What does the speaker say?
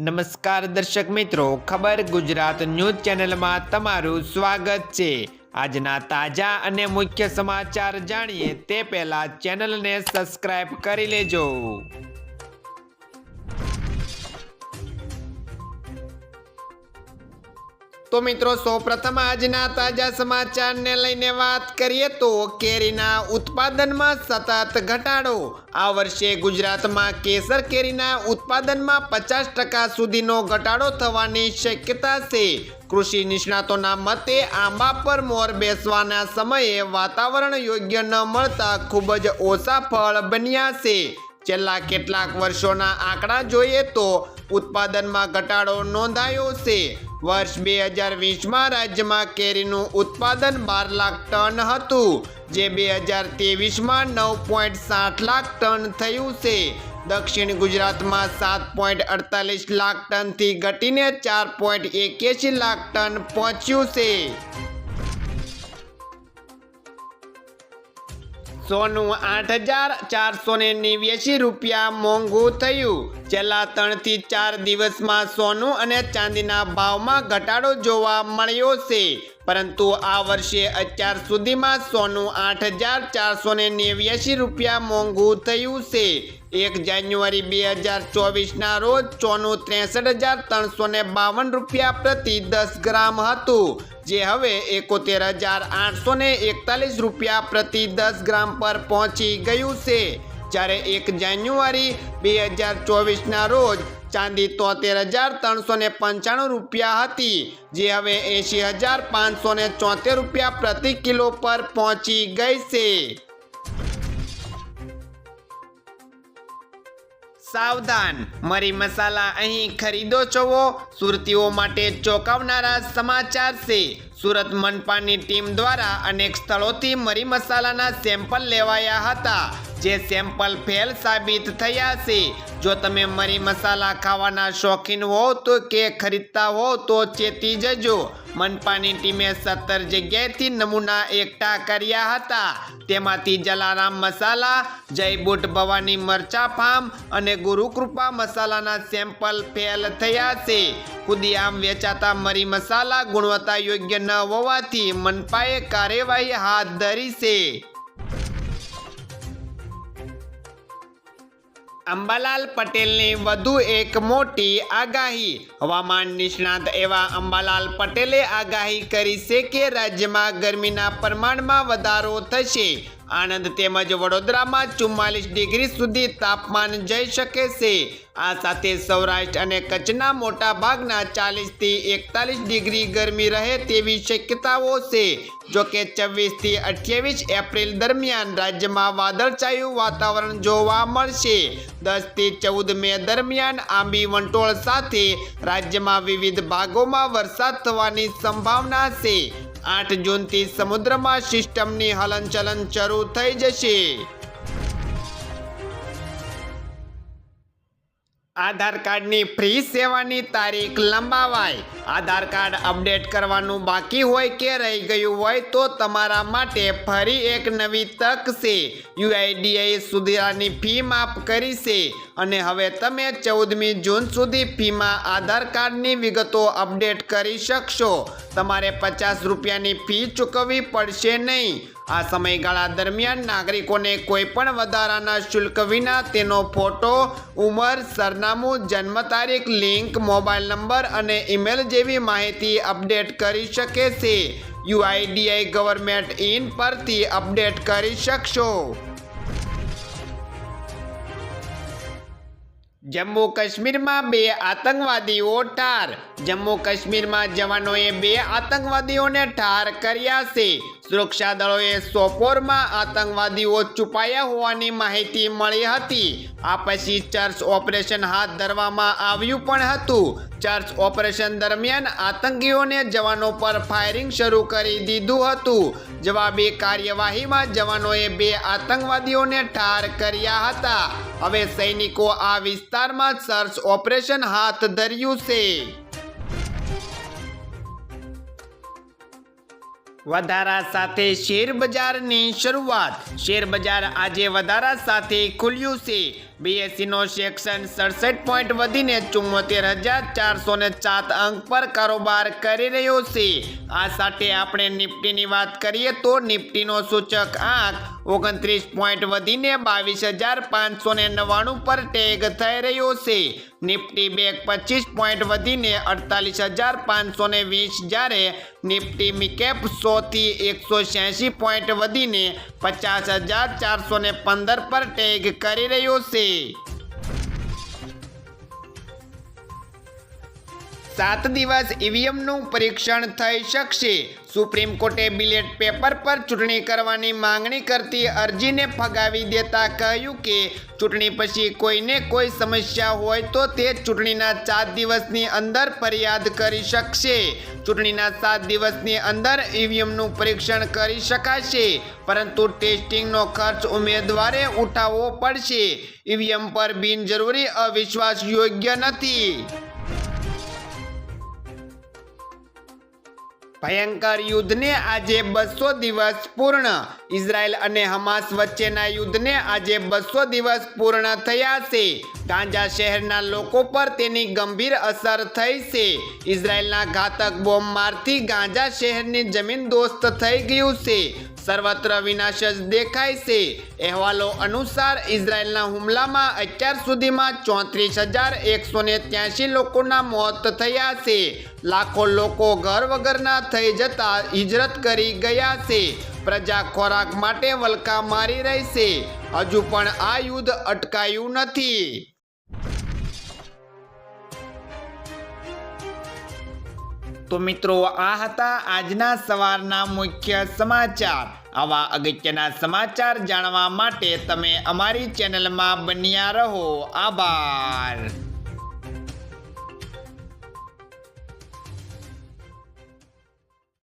નમસ્કાર દર્શક મિત્રો, ખબર ગુજરાત ન્યૂઝ ચેનલમાં તમારું સ્વાગત છે. આજના તાજા અને મુખ્ય સમાચાર જાણીએ તે પહેલા ચેનલને સબસ્ક્રાઇબ કરી લેજો. તો મિત્રો, સૌપ્રથમ આજના તાજા સમાચારને લઈને વાત કરીએ તો કેરીના ઉત્પાદનમાં સતત ઘટાડો. આ વર્ષે ગુજરાતમાં કેસર કેરીના ઉત્પાદનમાં પચાસ ટકા સુધીનો ઘટાડો થવાની શક્યતા છે. કૃષિ નિષ્ણાતોના મતે આંબા પર મોર બેસવાના સમયે વાતાવરણ યોગ્ય ન મળતા ખૂબ જ ઓછા ફળ બન્યા છે. છેલ્લા કેટલાક વર્ષોના આંકડા જોઈએ તો ઉત્પાદનમાં ઘટાડો નોંધાયો છે. વર્ષ બે હજાર વીસમાં રાજ્યમાં કેરીનું ઉત્પાદન બાર લાખ ટન હતું, જે બે હજાર ત્રેવીસમાં નવ પોઈન્ટ સાઠ લાખ ટન થયું છે. દક્ષિણ ગુજરાતમાં સાત પોઈન્ટ અડતાલીસ લાખ ટનથી ઘટીને ચાર પોઈન્ટ એક્યાસી લાખ ટન પહોંચ્યું છે. સોનું આઠ હજાર ચારસો ને નેવ્યાસી રૂપિયા મોંઘું થયું. છેલ્લા ત્રણથી ચાર દિવસમાં સોનું અને ચાંદીના ભાવમાં ઘટાડો જોવા મળ્યો છે. પરંતુ આ વર્ષે અત્યાર સુધીમાં સોનું આઠ હજાર ચારસો ને નેવ્યાસી રૂપિયા મોંઘું થયું છે. એક જાન્યુઆરી બે હજાર ચોવીસના રોજ સોનું ત્રેસઠ હજાર ત્રણસો ને બાવન રૂપિયા પ્રતિ દસ ગ્રામ હતું. જે હવે એકોતેર હજાર આઠસો ને એકતાલીસ રૂપિયા પ્રતિ દસ ગ્રામ પર પહોંચી ગયું છે. જ્યારે એક જાન્યુઆરી બે હજાર ચોવીસના રોજ ચાંદી તોતેર હજાર ત્રણસો ને પંચાણું રૂપિયા હતી, જે હવે એંશી હજાર પાંચસો ને ચોતેર રૂપિયા પ્રતિ કિલો પર પહોંચી ગઈ છે. સાવધાન. મરી મસાલા અહીં ખરીદો છો સુરતીઓ માટે ચોંકાવનારા સમાચાર છે. સુરત મનપાની ટીમ દ્વારા અનેક સ્થળોથી મરી મસાલાના સેમ્પલ લેવાયા હતા. જે સેમ્પલ ફેલ સાબિત થયા છે. જો તમે મરી મસાલા ખાવાના શોખીન હો, તો કે ખરીદતા હો, તો ચેતી જજો. મનપાની ટીમે સત્તર જગ્યાએથી નમૂના એકઠા કર્યા હતા. તેમાંથી જલારામ મસાલા, જયબૂટ ભવાની મરચા ફાર્મ અને ગુરુકૃપા મસાલાના સેમ્પલ ફેલ થયા છે. ખુદીઆમ વેચાતા મરી મસાલા ગુણવત્તા યોગ્ય ન હોવાથી મનપાએ કાર્યવાહી હાથ ધરી છે. અંબાલાલ પટેલની વધુ એક મોટી આગાહી. હવામાન નિષ્ણાત એવા અંબાલાલ પટેલે આગાહી કરી છે કે રાજ્યમાં ગરમીના પ્રમાણમાં વધારો થશે. આણંદ તેમજ વડોદરામાં ચુમ્માલીસ ડિગ્રી સુધી તાપમાન જઈ શકે છે. આ સાથે સૌરાષ્ટ્ર અને કચ્છના મોટા ભાગના ચાલીસથી એકતાલીસ ડિગ્રી ગરમી રહે તેવી શક્યતાઓ છે. જોકે છવ્વીસથી અઠ્યાવીસ એપ્રિલ દરમિયાન રાજ્યમાં વાદળછાયું વાતાવરણ જોવા મળશે. દસથી ચૌદ મે દરમિયાન આંબી વંટોળ સાથે રાજ્યમાં વિવિધ ભાગોમાં વરસાદ થવાની સંભાવના છે. આઠ જૂનથી સમુદ્રમાં સિસ્ટમની હલનચલન શરૂ થઈ જશે. આધાર કાર્ડની ફ્રી સેવાની તારીખ લંબાવાય. આધાર કાર્ડ અપડેટ કરવાનું બાકી હોય કે રહી ગયું હોય તો તમારા માટે ફરી એક નવી તક છે. યુઆઈડીઆઈ સુધારાની ફી માફ કરી છે. અને હવે તમે ચૌદમી જૂન સુધી ફીમાં આધાર કાર્ડની વિગતો અપડેટ કરી શકશો. તમારે પચાસ રૂપિયાની ફી ચૂકવવી પડશે નહીં. આ સમયગાળા દરમિયાન નાગરિકોને કોઈ પણ વધારાના શુલ્ક વિના તેનો ફોટો, ઉંમર, સરનામું, જન્મ તારીખ, લિંક, મોબાઈલ નંબર અને ઈમેલ જેવી માહિતી અપડેટ કરી શકે છે. યુઆઈડીઆઈ ગવર્મેન્ટ ઇન પરથી અપડેટ કરી શકશો. જમ્મુ કાશ્મીરમાં બે આતંકવાદીઓ ઠાર. જમ્મુ કાશ્મીરમાં જવાનોએ બે આતંકવાદીઓને ઠાર કર્યા છે. સુરક્ષા દળોએ સોપોરમાં આતંકવાદીઓ છુપાયા હોવાની માહિતી મળી હતી. આ પછી ચર્ચ ઓપરેશન હાથ ધરવામાં આવ્યું પણ હતું. ચર્ચ ઓપરેશન દરમિયાન આતંકીઓને જવાનો પર ફાયરિંગ શરૂ કરી દીધું હતું. જવાબી કાર્યવાહીમાં જવાનોએ બે આતંકવાદીઓને ઠાર કર્યા હતા. હવે સૈનિકો આ વિસ્તારમાં સર્ચ ઓપરેશન હાથ ધર્યું છે. વધારા સાથે શેર બજારની શરૂઆત. શેર બજાર આજે વધારા સાથે ખુલ્યું છે. બીએસસીનો સેક્શન સડસઠ પોઈન્ટ વધીને ચુમ્મોતેર હજાર ચારસો ને સાત અંક પર કારોબાર કરી રહ્યો છે. આ સાથે આપણે નિફ્ટીની વાત કરીએ તો નિફ્ટીનો સૂચક આંક ઓગણત્રીસ પોઈન્ટ વધીને બાવીસ હજાર પાંચસો ને નવ્વાણું પર ટેગ થઈ રહ્યો છે. નિફ્ટી બેગ પચીસ પોઈન્ટ વધીને અડતાલીસ હજાર પાંચસો ને વીસ જ્યારે નિફ્ટી મિકેપ સોથી એકસો છ્યાસી પોઈન્ટ વધીને પચાસ હજાર ચારસો ને પંદર પર ટેગ કરી રહ્યો છે. aí! સાત દિવસ ઈવીએમનું પરીક્ષણ થઈ શકશે. સુપ્રીમ કોર્ટે બિલેટ પેપર પર ચૂંટણી કરવાની માંગણી કરતી અરજીને ફગાવી દેતા કહ્યું કે ચૂંટણી પછી કોઈને કોઈ સમસ્યા હોય તો તે ચૂંટણીના સાત દિવસની અંદર ફરિયાદ કરી શકશે. ચૂંટણીના સાત દિવસની અંદર ઈવીએમનું પરીક્ષણ કરી શકાશે, પરંતુ ટેસ્ટિંગનો ખર્ચ ઉમેદવારે ઉઠાવવો પડશે. ઈવીએમ પર બિનજરૂરી અવિશ્વાસ યોગ્ય નથી. ભયંકર યુદ્ધને આજે બસો દિવસ પૂર્ણ. ઇઝરાયલ અને હમાસ વચ્ચેના યુદ્ધને આજે બસો દિવસ પૂર્ણ થયા છે. ગાંજા શહેરના લોકો પર તેની ગંભીર અસર થઈ છે. ઇઝરાયલના ઘાતક બોમ્બ મારથી ગાંજા શહેરની જમીન દોસ્ત થઈ ગયું છે. સર્વત્ર વિનાશ જ દેખાય છે. અહેવાલો અનુસાર ઇઝરાયલના હુમલામાં અત્યાર સુધીમાં ચોત્રીસ હજાર એકસો ને ત્યાસી લોકોના મોત થયા છે. લાખો લોકો ઘર વગરના થઈ જતા હિજરત કરી ગયા છે. પ્રજા ખોરાક માટે વલકા મારી રહી છે. હજુ પણ આ યુદ્ધ અટકાયું નથી. તો મિત્રો, આ હતા આજના સવારના મુખ્ય સમાચાર. આવા અગત્યના સમાચાર જાણવા માટે તમે અમારી ચેનલમાં બન્યા રહો. આભાર.